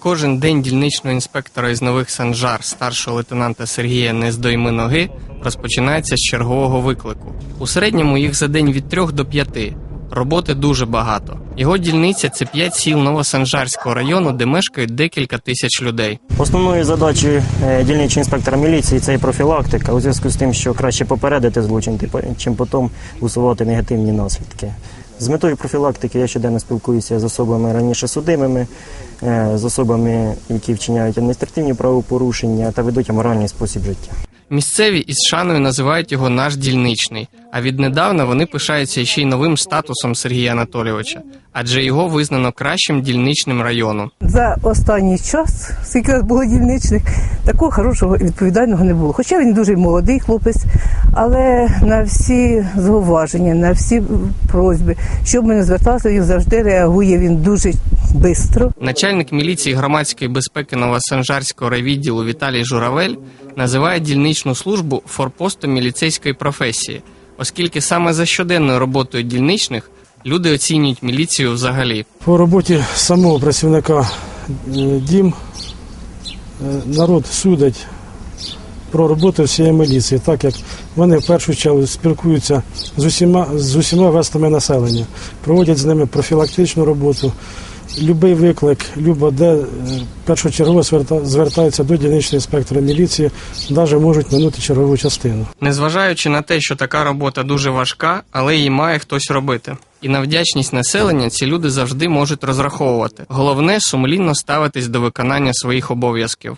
Кожен день дільничного інспектора із нових санжар старшого лейтенанта Сергія Нездойми ноги розпочинається з чергового виклику. У середньому їх за день від трьох до п'яти. Роботи дуже багато. Його дільниця це п'ять сіл Новосанжарського району, де мешкають декілька тисяч людей. Основною задачею е, дільничого інспектора міліції це і профілактика у зв'язку з тим, що краще попередити злочин, типу, чим потім усувати негативні наслідки. З метою профілактики я щоденно спілкуюся з особами раніше судимими, е, з особами, які вчиняють адміністративні правопорушення та ведуть аморальний спосіб життя. Місцеві із шаною називають його наш дільничний. А віднедавна вони пишаються ще й новим статусом Сергія Анатолійовича, адже його визнано кращим дільничним району. За останній час, скільки нас було дільничних, такого хорошого і відповідального не було. Хоча він дуже молодий хлопець, але на всі зауваження, на всі просьби, щоб ми не зверталися, він завжди реагує. Він дуже швидко. Начальник міліції громадської безпеки Новосанжарського райвідділу Віталій Журавель називає дільничну службу форпостом міліцейської професії, оскільки саме за щоденною роботою дільничних люди оцінюють міліцію взагалі. По роботі самого працівника е, дім е, народ судить про роботу всієї міліції, так як вони в першу чергу спілкуються з усіма, з усіма верстами населення, проводять з ними профілактичну роботу. Любий виклик, любо де е, першочергово зверта- звертаються до дільничного інспектора міліції, навіть можуть минути чергову частину. Незважаючи на те, що така робота дуже важка, але її має хтось робити. І на вдячність населення ці люди завжди можуть розраховувати. Головне сумлінно ставитись до виконання своїх обов'язків.